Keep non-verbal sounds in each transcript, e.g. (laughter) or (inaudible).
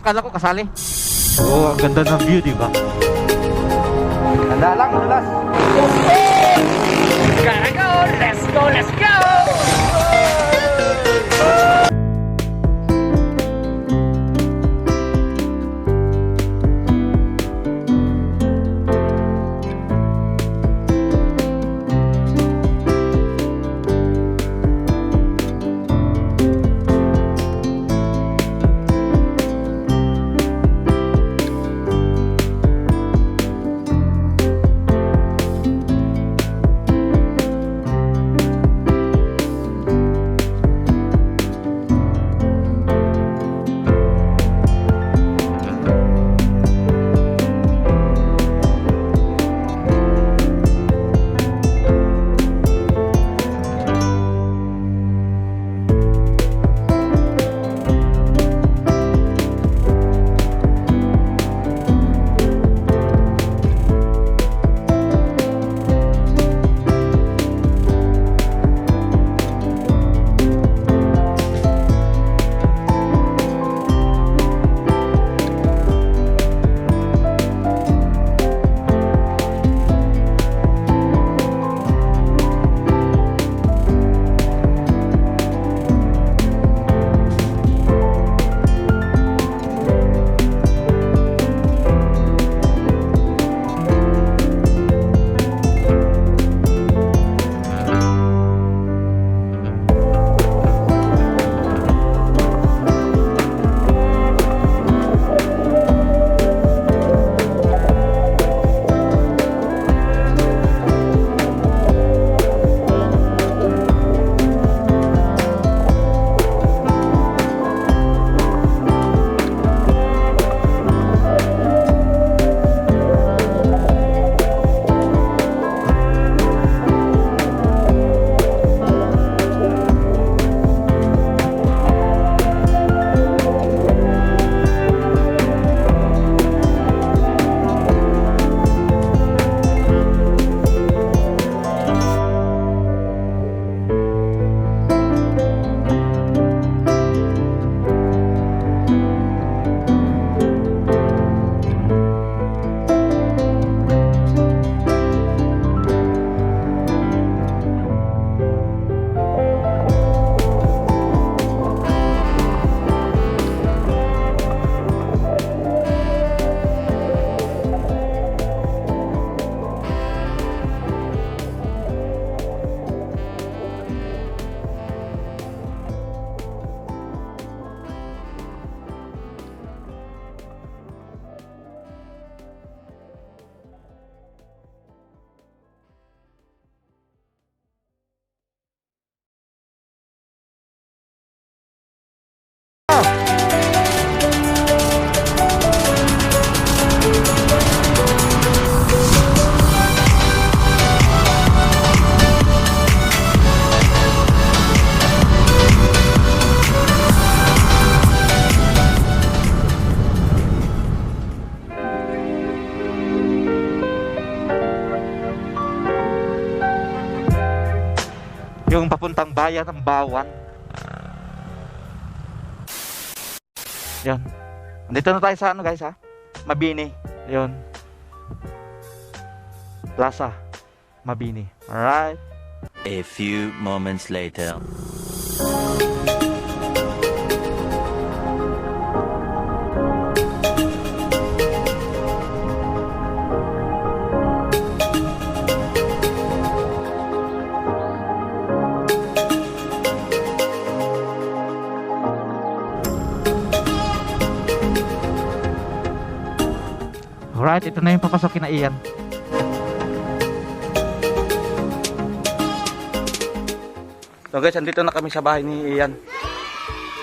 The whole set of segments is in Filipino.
akala ko kasali. Oo, oh, ang ganda ng view, di ba? Handa lang, madulas. Gotta go, let's go, let's go! Bayan ng Bawan. Yan. Dito na tayo sa ano guys ha? Mabini. Yun. Plaza. Mabini. Alright. A few moments later. Alright, ito na yung papasokin na iyan. So guys, andito na kami sa bahay ni Ian.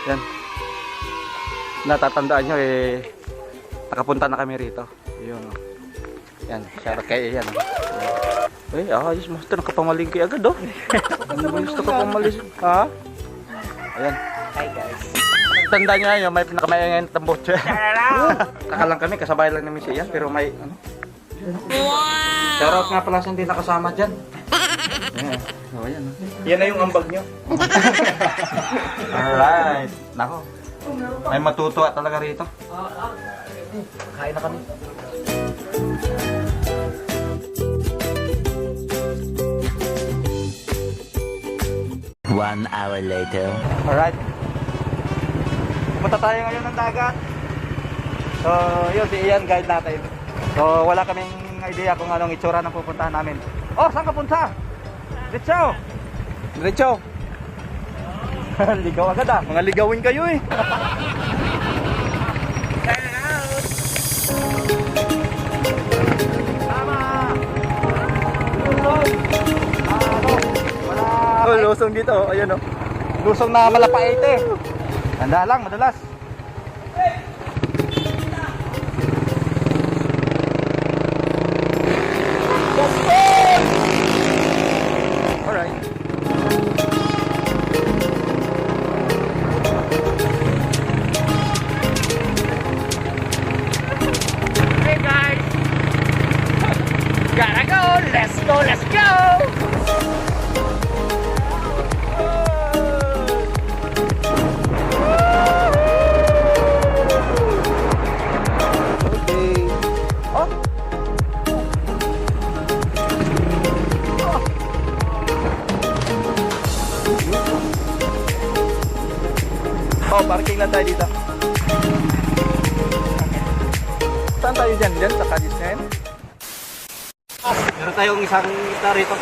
Yan. Natatandaan nyo eh, nakapunta na kami rito. Yung, yan, shoutout kay Ian. Eh, ayos, master, nakapamalingki agad oh. Ano (laughs) ba gusto ka pamalis? Ha? Ayan. Hi guys. Tanda nyo yun, may pinakamayangan ng tambotso. (laughs) Kakalang kami, kasabay lang namin si Ian, pero may ano. Wow! Shoutout nga pala sa hindi nakasama dyan. Ayan. Oh, ayan. oh. Yan na yung ambag nyo. (laughs) Alright. Nako. May matutuwa talaga rito. Kain na kami. One hour later. Alright. Pupunta tayo ngayon ng dagat. So, yun, si Ian guide natin. So, wala kaming idea kung anong itsura ng pupuntahan namin. Oh, saan ka punta? Diretso! Diretso! (laughs) Ligaw agad ah. Mga ligawin kayo eh. Lusong! Oh, lusong dito. Ayan oh. Lusong na malapait Handa lang, madalas. Alright. Hey guys! Gotta go! Let's go! Let's go! Parking lang tayo dito. Saan tayo dyan? Dyan sa Cadiz ngayon? Meron tayong isang isda rito.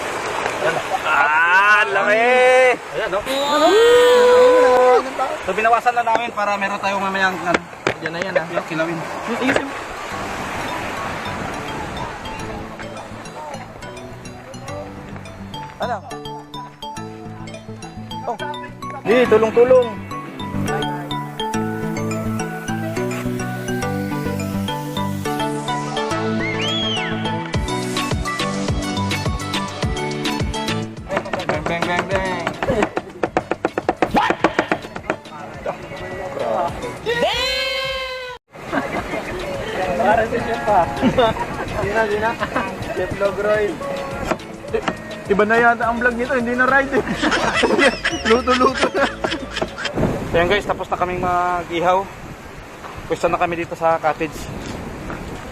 Ayan. Ah, lami! Ayan, no? So, binawasan lang namin para meron tayong mamayang ano, Yan na yan ah. yung kilawin. Ano? Oh. Di, tulong-tulong. Bang, bang, bang, bang. Para si Chef pa. Di na, di na. Chef Logroy. Iba na yata ang vlog nito, hindi na ride eh. Luto-luto na. So guys, tapos na kaming mag-ihaw. Pwesto na kami dito sa cottage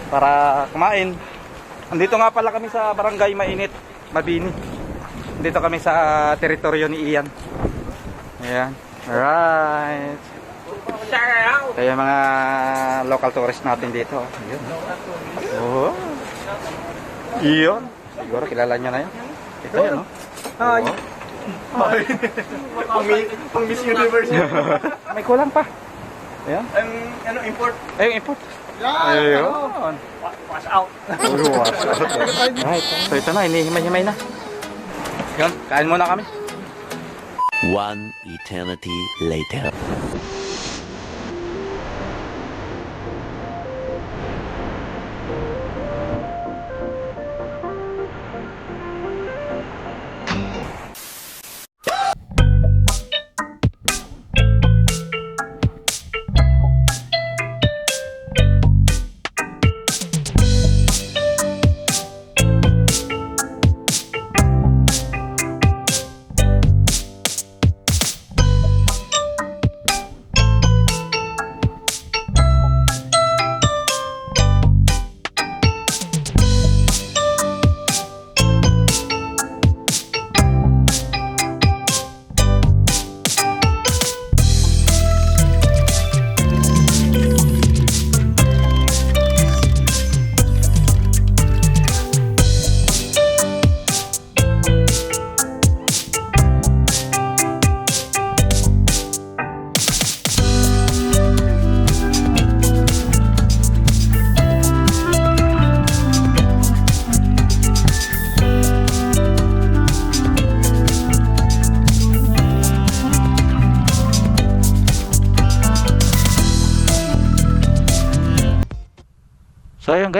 para kumain. Andito nga pala kami sa barangay Mainit, Mabini. Dito kami sa teritoryo ni Ian. Ayan. Alright. Kaya mga local tourist natin dito. Ayun. Oh. Iyon. Siguro kilala nyo na yan. Ito yun, no? Hi. Pang Miss Universe. May kulang pa. Ayan. Ang ano import. Ay, import. Ayun. Watch out! Right. So ito na, hinihimay-himay na. Yun, kain muna kami. One eternity later.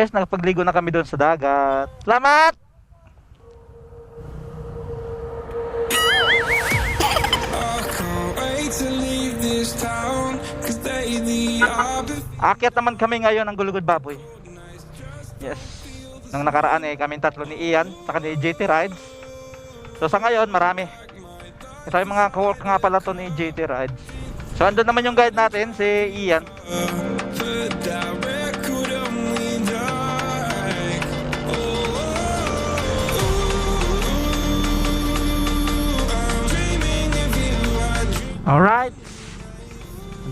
Guys, nakapagligo na kami doon sa dagat. Salamat! Akyat naman kami ngayon ng Gulugod Baboy. Yes. Nang nakaraan eh, kami tatlo ni Ian, saka ni JT Rides. So sa ngayon, marami. Ito yung mga co-work nga pala to ni JT Rides. So andun naman yung guide natin, si Ian. The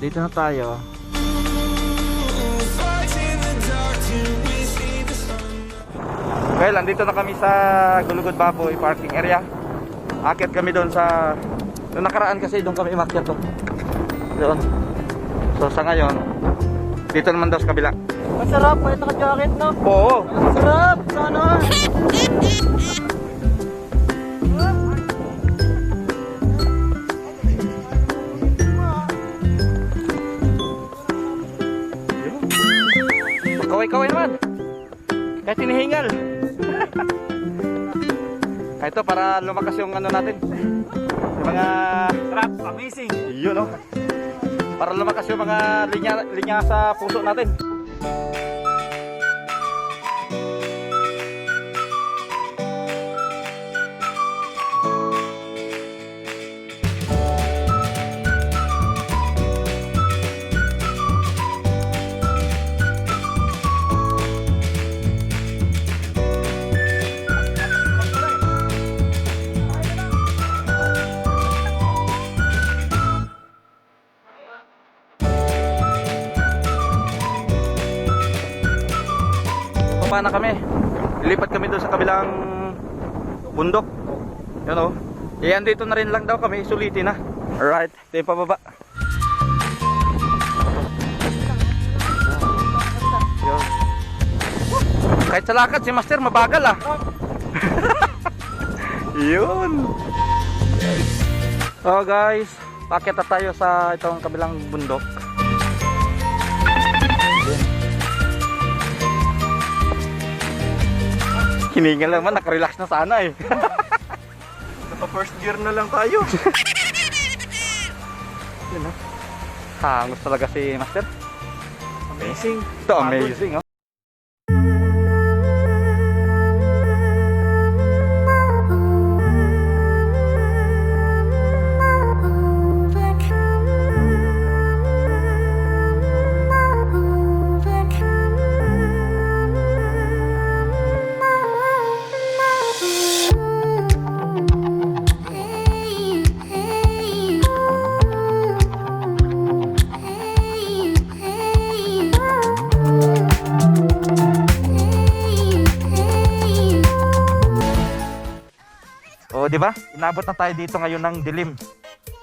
Dito na tayo. Well, andito na kami sa Gulugod Baboy parking area. Akit kami doon sa... Noong nakaraan kasi doon kami umakyat to. Doon. So sa ngayon, dito naman daw sa kabila. Masarap, pwede naka-jacket, no? Oo. Masarap, sana. (laughs) Kaway-kaway naman. Kahit hinihingal. (laughs) Ito para lumakas yung ano natin. Yung mga Sarap, amazing. yun oh. Para lumakas yung mga linya linya sa puso natin. Papa na kami. Lilipat kami doon sa kabilang bundok. Yan o. Iyan dito na rin lang daw kami. Sulitin na. Alright. Ito yung pababa. Yun. Kahit sa lakad si Master mabagal ah. (laughs) Yun. So guys, pakita tayo sa itong kabilang bundok. Hiningal naman, nakarelax na sana eh. (laughs) Naka first gear na lang tayo. Yun ah. Hangos talaga si Master. Amazing. Ito amazing oh. Di ba? Inabot na tayo dito ngayon ng dilim.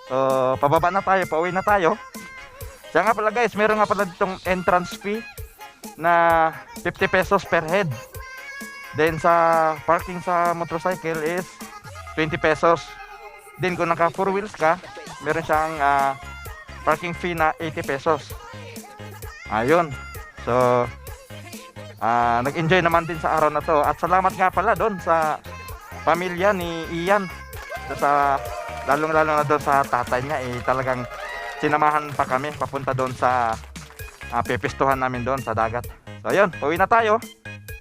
So, pababa na tayo, pauwi na tayo. Siya nga pala guys, meron nga pala ditong entrance fee na 50 pesos per head. Then sa parking sa motorcycle is 20 pesos. Then kung naka 4 wheels ka, meron siyang ah, parking fee na 80 pesos. Ayun. So, ah, nag-enjoy naman din sa araw na to. At salamat nga pala doon sa pamilya ni Ian. Sa, lalong-lalo na doon sa tatay niya, eh, talagang sinamahan pa kami papunta doon sa uh, pepestuhan namin doon sa dagat. So, ayun, pauwi na tayo.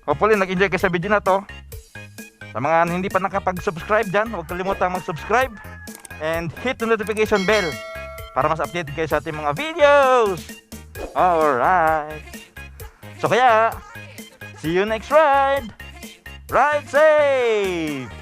Hopefully, nag-enjoy kayo sa video na to. Sa mga hindi pa nakapag-subscribe dyan, huwag kalimutan mag-subscribe and hit the notification bell para mas updated kayo sa ating mga videos. Alright. So kaya, see you next ride. Ride safe!